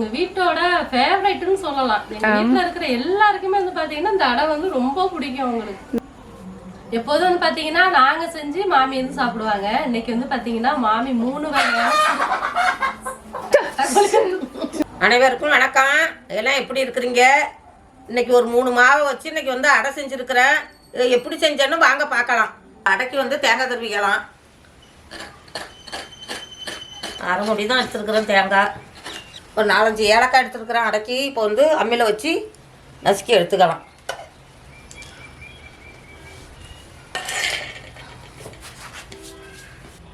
எங்க வீட்டோட ஃபேவரட்னு சொல்லலாம். எங்க வீட்ல இருக்கிற எல்லாருக்குமே வந்து பாத்தீங்கன்னா இந்த அடை வந்து ரொம்ப பிடிக்கும் அவங்களுக்கு. எப்போதும் வந்து பாத்தீங்கன்னா நாங்க செஞ்சு மாமி வந்து சாப்பிடுவாங்க. இன்னைக்கு வந்து பாத்தீங்கன்னா மாமி மூணு வகையான அனைவருக்கும் வணக்கம். எல்லாம் எப்படி இருக்கிறீங்க? இன்னைக்கு ஒரு மூணு மாவை வச்சு இன்னைக்கு வந்து அடை செஞ்சுருக்கிறேன். எப்படி செஞ்சேன்னு வாங்க பார்க்கலாம். அடைக்கு வந்து தேங்காய் துருவிக்கலாம். அரை முடி தான் எடுத்துருக்குறேன் தேங்காய். ஒரு நாலஞ்சு ஏலக்காய் எடுத்துருக்குறேன் அடைக்கி இப்போ வந்து அம்மியில் வச்சு நசுக்கி எடுத்துக்கலாம்.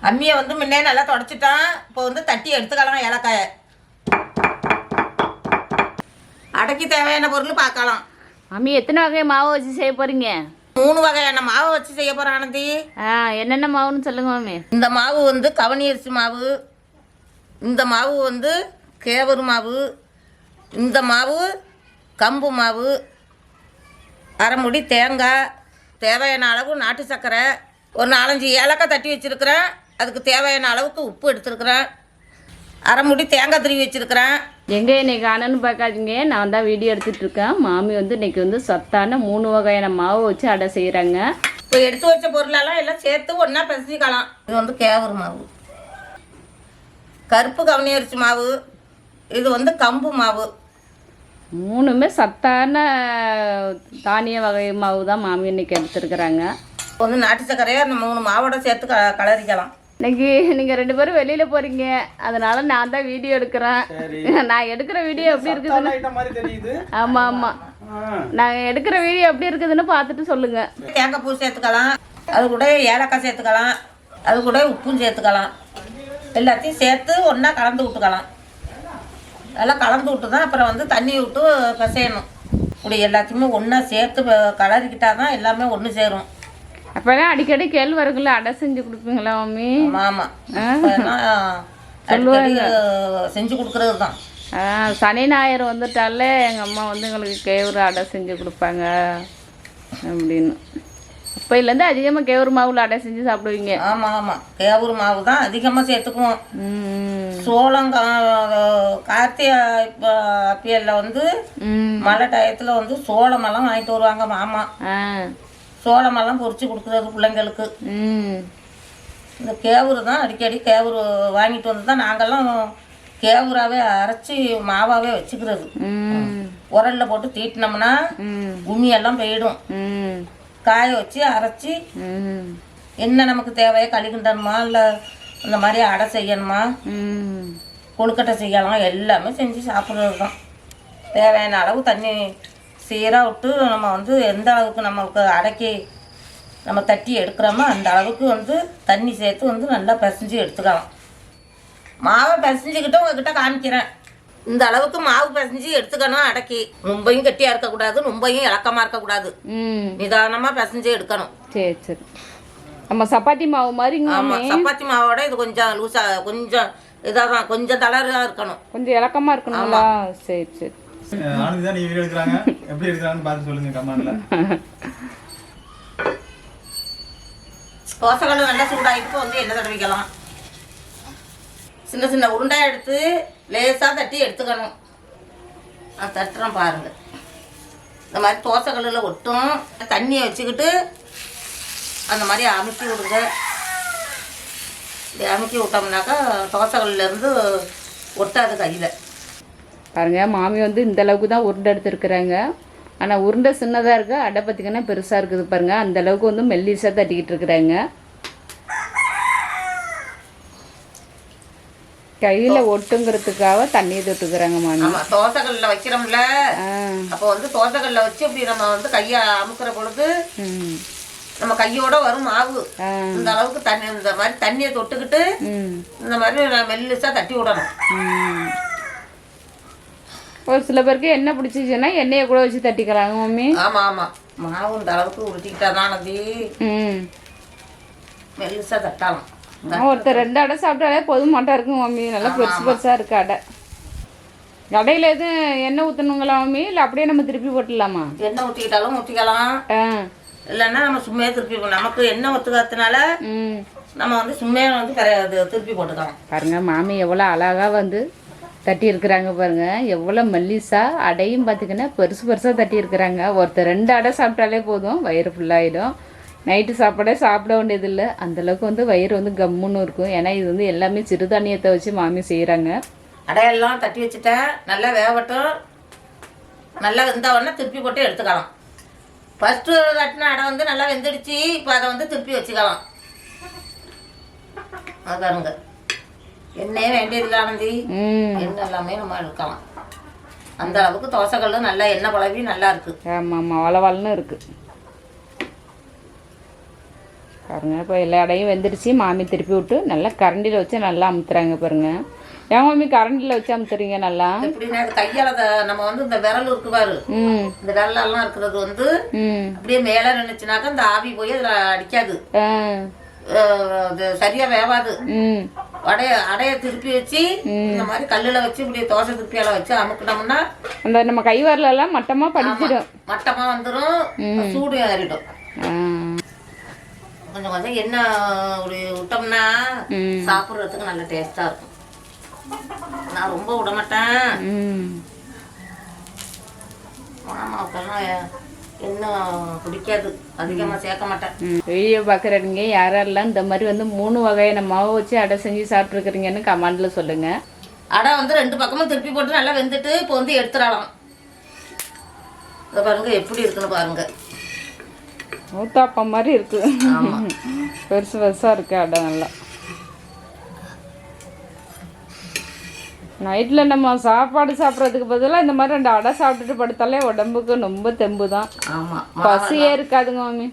அம்மியை வந்து முன்னே நல்லா தொடச்சிட்டான் இப்போ வந்து தட்டி எடுத்துக்கலாம் ஏலக்காயை. அடைக்கு தேவையான பொருள் பார்க்கலாம். மம்மி எத்தனை வகை மாவு வச்சு செய்ய போறீங்க? மூணு வகையான மாவை வச்சு செய்ய போகிறேன் ஆனந்தி. ஆ என்னென்ன மாவுன்னு சொல்லுங்க மம்மி இந்த மாவு வந்து கவனி அரிசி மாவு. இந்த மாவு வந்து கேவரு மாவு இந்த மாவு கம்பு மாவு அரை முடி தேங்காய் தேவையான அளவு நாட்டு சர்க்கரை ஒரு நாலஞ்சு ஏலக்காய் தட்டி வச்சுருக்கிறேன். அதுக்கு தேவையான அளவுக்கு உப்பு எடுத்துருக்குறேன். அரை முடி தேங்காய் துருவி வச்சுருக்கிறேன். எங்கே இன்னைக்கு காணன்னு பார்க்காதீங்க நான் தான் வீடியோ எடுத்துட்டு இருக்கேன். மாமி வந்து இன்னைக்கு வந்து சத்தான மூணு வகையான மாவு வச்சு அடை செய்கிறாங்க இப்போ எடுத்து வச்ச பொருளெல்லாம் எல்லாம் சேர்த்து ஒன்றா பிசைக்கலாம் இது வந்து கேவரு மாவு. கருப்பு கவனி அரிசி மாவு இது வந்து கம்பு மாவு. மூணுமே சத்தான தானிய வகை மாவு தான் மாமி இன்னைக்கு எடுத்துருக்குறாங்க. வந்து நாட்டு சர்க்கரையை அந்த மூணு மாவோட சேர்த்து க கலரிக்கலாம். இன்னைக்கு நீங்கள் ரெண்டு பேரும் வெளியில் போகிறீங்க அதனால நான் தான் வீடியோ எடுக்கிறேன். நான் எடுக்கிற வீடியோ எப்படி இருக்குதுன்னு ஆமாம் ஆமாம் நான் எடுக்கிற வீடியோ எப்படி இருக்குதுன்னு பார்த்துட்டு சொல்லுங்கள் தேங்காய் பூ சேர்த்துக்கலாம். அது கூட ஏலக்காய் சேர்த்துக்கலாம். அது கூட உப்பும் சேர்த்துக்கலாம். எல்லாத்தையும் சேர்த்து ஒன்றா கலந்து விட்டுக்கலாம். நல்லா கலந்து விட்டு தான் அப்புறம் வந்து தண்ணி விட்டு பிசையணும். இப்படி எல்லாத்தையுமே ஒன்றா சேர்த்து கலரிக்கிட்டா தான் எல்லாமே ஒன்று சேரும். அப்போலாம் அடிக்கடி கேழ்வரகுல அடை செஞ்சு கொடுப்பீங்களா மம்மி? ஆமாம் அடிக்கடி செஞ்சு கொடுக்குறது தான். சனி ஞாயிறு வந்துட்டாலே எங்கள் அம்மா வந்து எங்களுக்கு கேவுரு அடை செஞ்சு கொடுப்பாங்க அப்படின்னு. அப்போலேருந்து அதிகமாக கேவுரு மாவுல அடை செஞ்சு சாப்பிடுவீங்க. ஆமாம் ஆமாம் கேவூர் மாவு தான் அதிகமாக சேர்த்துக்குவோம். சோளம் கார்த்திகை இப்போ அப்பியலில் வந்து மழை டயத்தில் வந்து சோளமெல்லாம் வாங்கிட்டு வருவாங்க மாமா. சோளமெல்லாம் பொரிச்சு கொடுக்குறது பிள்ளைங்களுக்கு. இந்த கேவுரு தான் அடிக்கடி கேவுரு வாங்கிட்டு வந்து தான் நாங்கள்லாம் கேவுராவே அரைச்சி மாவாவே வச்சுக்கிறது. உரல்ல போட்டு தீட்டினோம்னா ம். உமியெல்லாம் போயிடும். காய வச்சு அரைச்சி என்ன நமக்கு தேவையோ களிக்கிண்டணுமா இல்லை இந்த மாதிரி அடை செய்யணுமா? கொழுக்கட்டை செய்யலாம். எல்லாமே செஞ்சு சாப்பிட்றது தான் தேவையான அளவு தண்ணி சீராக விட்டு நம்ம வந்து எந்த அளவுக்கு நம்மளுக்கு அடக்கி நம்ம தட்டி எடுக்கிறோமோ அந்த அளவுக்கு வந்து தண்ணி சேர்த்து வந்து நல்லா பிசைஞ்சு எடுத்துக்கலாம். மாவை பிசைஞ்சுக்கிட்டு உங்ககிட்ட காமிக்கிறேன். இந்த அளவுக்கு மாவு பிசைஞ்சு எடுத்துக்கணும் அடக்கி. ரொம்பையும் கட்டியாக இருக்கக்கூடாது ரொம்பையும் இலக்கமாக இருக்கக்கூடாது. ம். நிதானமாக பிசைஞ்சு எடுக்கணும். சரி சரி. நம்ம சப்பாத்தி மாவு மாதிரிங்க ஆமாம் சப்பாத்தி மாவோட இது கொஞ்சம் லூஸாக கொஞ்சம் இதாக தான் கொஞ்சம் தளராக இருக்கணும். கொஞ்சம் இலக்கமாக இருக்கணுங்களா சரி சரி. ஆனந்தி தான் நீ வீடியோ எடுக்கிறாங்க. எப்படி எடுக்கிறாங்கன்னு பார்த்து சொல்லுங்க கமெண்ட்ல தோசைக்கல் நல்லா சூடாகிட்டு வந்து எண்ணெய் தடவிக்கலாம். சின்ன சின்ன உருண்டாக எடுத்து லேசாக தட்டி எடுத்துக்கணும். நான் தட்டுறேன் பாருங்கள் இந்த மாதிரி தோசைக்கல்லில் ஒட்டும். தண்ணியை வச்சுக்கிட்டு அந்த மாதிரி அமுக்கி விடுங்க. இப்படி அமுக்கி விட்டோம்னாக்கா தோசைக்கல்லேருந்து ஒட்டாது கையில். பாருங்கள் மாமி வந்து இந்தளவுக்கு தான் உருண்டை எடுத்துருக்குறாங்க. ஆனால் உருண்டை சின்னதாக இருக்குது அடை பார்த்திங்கன்னா பெருசாக இருக்குது பாருங்கள் அந்த அளவுக்கு வந்து மெல்லிசாக தட்டிக்கிட்டு இருக்கிறாங்க. கையில் ஒட்டுங்கிறதுக்காக தண்ணியை தொட்டுக்கிறாங்க மாமி. ஆமாம் தோசைக்கல்லில் வைக்கிறோம்ல. அப்போ வந்து தோசைக்கல்ல வச்சு இப்படி நம்ம வந்து கையை அமுக்கிற பொழுது நம்ம கையோட வரும் மாவு. இந்த அளவுக்கு தண்ணி இந்த மாதிரி தண்ணியை தொட்டுக்கிட்டு இந்த மாதிரி நான் மெல்லிசா தட்டி விடணும். ஒரு சில பேருக்கு எண்ணெய் பிடிச்சிச்சுன்னா எண்ணெயை கூட வச்சு தட்டிக்கிறாங்க மம்மி ஆமா ஆமா. மாவு இந்த அளவுக்கு உருட்டிக்கிட்டாதான் அது ம். மெல்லிசா தட்டலாம். ஒருத்தர் ரெண்டு அடை சாப்பிட்டாலே போதும் மாட்டா இருக்கு மம்மி நல்லா பெருசு பெருசாக இருக்கு அடை. கடையில் எதுவும் எண்ணெய் ஊற்றணுங்களா மம்மி இல்லை அப்படியே நம்ம திருப்பி போட்டுடலாமா? எண்ணெய் ஊற்றிக்கிட்டாலும் ஊற்றிக்கலாம் இல்லைன்னா நம்ம சும்மையே திருப்பி நமக்கு எண்ணெய் ஒத்துக்கிறதுனால ம். நம்ம வந்து சும்மையே வந்து திருப்பி போட்டுக்கலாம். பாருங்க மாமி எவ்வளோ அழகாக வந்து தட்டி இருக்கிறாங்க பாருங்க. எவ்வளோ மெல்லிசா அடையும் பார்த்திங்கன்னா பெருசு பெருசாக தட்டி இருக்கிறாங்க. ஒருத்தர் ரெண்டு அடை சாப்பிட்டாலே போதும். வயிறு ஃபுல்லாகிடும் நைட்டு சாப்பாடே சாப்பிட வேண்டியதில்லை. அந்தளவுக்கு வந்து வயிறு வந்து கம்முன்னு இருக்கும். ஏன்னா இது வந்து எல்லாமே சிறுதானியத்தை வச்சு மாமி செய்கிறாங்க அடையெல்லாம் தட்டி வச்சுட்டேன். நல்லா வேகட்டும். நல்லா வெந்த உடனே திருப்பி போட்டு எடுத்துக்கலாம். ஃபஸ்ட்டு தட்டின அடை வந்து நல்லா வெந்துடுச்சு. இப்போ அதை வந்து திருப்பி வச்சுக்கலாம். பாருங்க. எண்ணெயே வேண்டியதில்லை ஆனந்தி. ம். எண்ணெய் எல்லாமே நம்ம எடுக்கலாம். அந்த அளவுக்கு தோசைக்கல் நல்லா எண்ணெய் பழவி நல்லா இருக்கு. ஆமாம் ஆமாம் வளவலன்னு இருக்குது பாருங்க. இப்போ எல்லா இடையும் வெந்துடுச்சு. மாமி திருப்பி விட்டு நல்லா கரண்டியில் வச்சு நல்லா அமுத்துறாங்க பாருங்க. ஏன் மாமி கரண்டியில் வச்சு அமுத்துறீங்க நல்லா? எப்படின்னா கையால நம்ம வந்து இந்த விரல் இருக்கு பாரு. ம். இந்த விரலெல்லாம் இருக்கிறது வந்து அப்படியே மேலே நினைச்சுனாக்கா இந்த ஆவி போய் அதில் அடிக்காது. சரியா வேவாது. ம். அடைய அடைய திருப்பி வச்சு இந்த மாதிரி கல்லுல வச்சு இப்படி தோசை திருப்பியால வச்சு அமுக்கினோம்னா அந்த நம்ம கை வரலெல்லாம் மட்டமாக படிச்சிடும் மட்டமா வந்துடும் சூடு ஏறிடும். கொஞ்சம் கொஞ்சம் எண்ணெய் இப்படி விட்டோம்னா. சாப்பிட்றதுக்கு நல்ல டேஸ்டா இருக்கும். நான் ரொம்ப விட மாட்டேன். மாமாவுக்கெல்லாம் எண்ணெய் பிடிக்காது. அதிகமா சேர்க்க மாட்டேன். வீடியோ பார்க்குறவங்க யாரெல்லாம் இந்த மாதிரி வந்து மூணு வகையான மாவு வச்சு அடை செஞ்சு சாப்பிட்ருக்குறீங்கன்னு கமெண்டில் சொல்லுங்கள் அடை வந்து ரெண்டு பக்கமும் திருப்பி போட்டு நல்லா வெந்துட்டு இப்போ வந்து எடுத்துடலாம். இதை பாருங்க எப்படி இருக்குன்னு பாருங்க. ஊத்தாப்பம் மாதிரி இருக்கு. பெருசு பெருசாக இருக்கு அடை நல்லா. நைட்டில் நம்ம சாப்பாடு சாப்பிட்றதுக்கு பதிலாக இந்த மாதிரி ரெண்டு அடை சாப்பிட்டுட்டு படுத்தாலே உடம்புக்கு ரொம்ப தெம்பு தான். பசியே இருக்காதுங்க மாமி.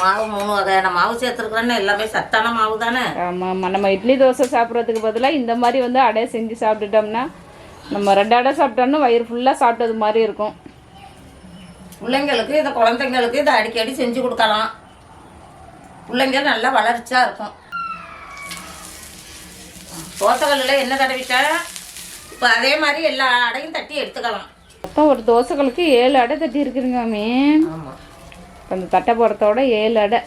மாவு மூணு வகையான மாவு சேர்த்துருக்குறேன்னு எல்லாமே சத்தான மாவு தானே? ஆமாம் நம்ம இட்லி தோசை சாப்பிட்றதுக்கு பதிலாக இந்த மாதிரி வந்து அடை செஞ்சு சாப்பிட்டுட்டோம்னா நம்ம ரெண்டு அடை சாப்பிட்டோம்னா வயிறு ஃபுல்லாக சாப்பிட்டது மாதிரி இருக்கும். பிள்ளைங்களுக்கு இதை குழந்தைங்களுக்கு இதை அடிக்கடி செஞ்சு கொடுக்கலாம். பிள்ளைங்க நல்லா வளர்ச்சியா இருக்கும். தோசைகளில் என்ன தடவிட்டா? இப்போ அதே மாதிரி எல்லா அடையும் தட்டி எடுத்துக்கலாம். மொத்தம் ஒரு தோசைகளுக்கு ஏழு அடை தட்டி இருக்குதுங்க மாமி. ஆமாம் அந்த தட்டை போகிறதோட ஏழு அடை.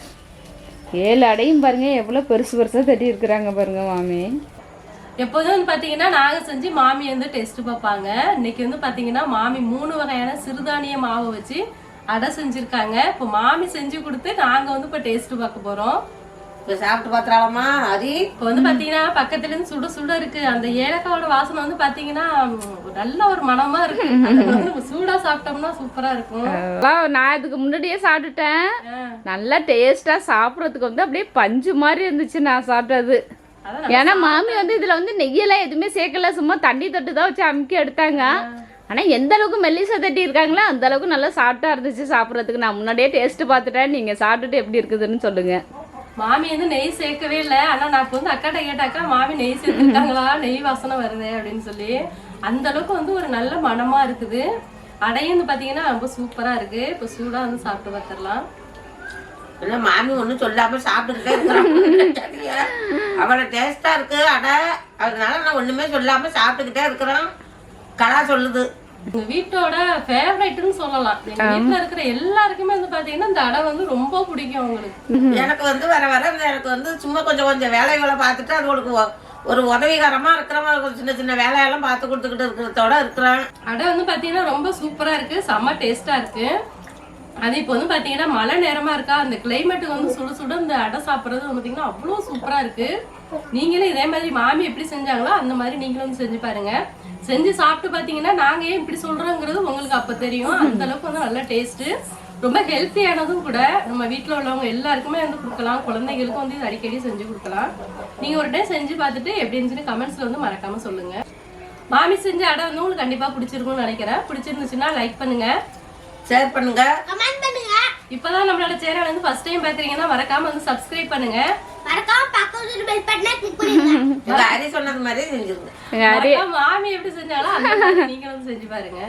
ஏழு அடையும் பாருங்க எவ்வளோ பெருசு பெருசாக தட்டி இருக்கிறாங்க பாருங்க மாமி. எப்போதும் வந்து பாத்தீங்கன்னா நாங்க செஞ்சு மாமி வந்து டெஸ்ட் பார்ப்பாங்க. இன்னைக்கு வந்து பாத்தீங்கன்னா மாமி மூணு வகையான சிறுதானிய மாவை வச்சு அடை செஞ்சிருக்காங்க. இப்போ மாமி செஞ்சு கொடுத்து நாங்க வந்து இப்போ டேஸ்ட் பார்க்க போறோம். இப்போ சாப்பிட்டு பார்த்துறாலாமா ஹரி இப்போ வந்து பாத்தீங்கன்னா பக்கத்துல இருந்து சுட சுட இருக்கு. அந்த ஏலக்காவோட வாசனை வந்து பாத்தீங்கன்னா உம், நல்ல ஒரு மனமா இருக்கு. அது வந்து சூடா சாப்பிட்டோம்னா சூப்பரா இருக்கும். நான் இதுக்கு முன்னாடியே சாப்பிட்டுட்டேன். நல்லா டேஸ்ட்டாக சாப்பிட்றதுக்கு வந்து அப்படியே பஞ்சு மாதிரி இருந்துச்சு நான் சாப்பிட்டது. ஏன்னா மாமி வந்து இதில் வந்து நெய்யெல்லாம் எதுவுமே சேர்க்கல சும்மா தண்ணி தொட்டு தான் வச்சு அமுக்கி எடுத்தாங்க. ஆனால் எந்த அளவுக்கு மெல்லிசா தட்டி இருக்காங்களோ அந்த அளவுக்கு நல்லா சாப்பிட்டா இருந்துச்சு சாப்பிட்றதுக்கு. நான் முன்னாடியே டேஸ்ட் பார்த்துட்டேன். நீங்கள் சாப்பிட்டுட்டு எப்படி இருக்குதுன்னு சொல்லுங்கள் மாமி வந்து நெய் சேர்க்கவே இல்லை. ஆனா நான் இப்போ வந்து அக்காட்ட கேட்டாக்கா மாமி நெய் சேர்த்துருக்காங்களா? நெய் வாசனை வருது? அப்படின்னு சொல்லி. அந்த அளவுக்கு வந்து ஒரு நல்ல மனமா இருக்குது. அடையும் வந்து பாத்தீங்கன்னா ரொம்ப சூப்பரா இருக்கு. இப்போ சூடா வந்து சாப்பிட்டு பார்த்துடலாம் இல்லை மாமி ஒன்றும் சொல்லாம சாப்பிட்டுக்கிட்டே அவ்வளோ டேஸ்டா இருக்கு. அடை அதனால நான் ஒண்ணுமே சொல்லாம சாப்பிட்டுக்கிட்டே இருக்கிறேன். கலா சொல்லுது. எங்க வீட்டோட ஃபேவரைட்னு சொல்லலாம். எங்க வீட்ல இருக்கிற எல்லாருக்குமே வந்து பாத்தீங்கன்னா இந்த அடை வந்து ரொம்ப பிடிக்கும் அவங்களுக்கு. எனக்கு வந்து வர வர எனக்கு வந்து சும்மா கொஞ்சம் கொஞ்சம் வேலைகளை பார்த்துட்டு அது ஒரு உதவிகரமா இருக்கிற மாதிரி ஒரு சின்ன சின்ன வேலையெல்லாம் பார்த்து கொடுத்துக்கிட்டு இருக்கிறதோட இருக்கிறேன். அடை வந்து பாத்தீங்கன்னா ரொம்ப சூப்பரா இருக்கு. செம்ம டேஸ்டா இருக்கு. அது இப்போ வந்து பாத்தீங்கன்னா மழை நேரமா இருக்கா? அந்த கிளைமேட்டுக்கு வந்து சுடு சுடு அந்த அடை சாப்பிடுறது வந்து பாத்தீங்கன்னா அவ்வளோ சூப்பரா இருக்கு. நீங்களும் இதே மாதிரி மாமி எப்படி செஞ்சாங்களோ அந்த மாதிரி நீங்களும் வந்து செஞ்சு பாருங்க. செஞ்சு சாப்பிட்டு பாத்தீங்கன்னா நாங்க ஏன் இப்படி சொல்றோங்கிறது உங்களுக்கு அப்ப தெரியும். அந்த அளவுக்கு வந்து நல்ல டேஸ்ட் ரொம்ப ஹெல்த்தியானதும் கூட நம்ம வீட்டில் உள்ளவங்க எல்லாருக்குமே வந்து கொடுக்கலாம். குழந்தைகளுக்கும் வந்து இது அடிக்கடி செஞ்சு கொடுக்கலாம். நீங்கள் ஒரு டைம் செஞ்சு பார்த்துட்டு எப்படி இருந்துச்சுன்னு கமெண்ட்ஸில் வந்து மறக்காம சொல்லுங்க. மாமி செஞ்ச அடை வந்து உங்களுக்கு கண்டிப்பாக பிடிச்சிருக்கும்னு நினைக்கிறேன். பிடிச்சிருந்துச்சுன்னா லைக் பண்ணுங்க. ஷேர் பண்ணுங்க. இப்பதான் நம்மளோட சேனல் வந்து ஃபர்ஸ்ட் டைம் பாக்குறீங்கன்னா மறக்காம வந்து சப்ஸ்கிரைப் பண்ணுங்க. மறக்காம பக்கத்துல பெல் பட்டனை கிளிக் பண்ணிருங்க எங்க ஹரி சொன்னது மாதிரி செஞ்சிருங்க. மாமி எப்படி செஞ்சாலும் அந்த மாதிரி நீங்களும் வந்து செஞ்சு பாருங்க.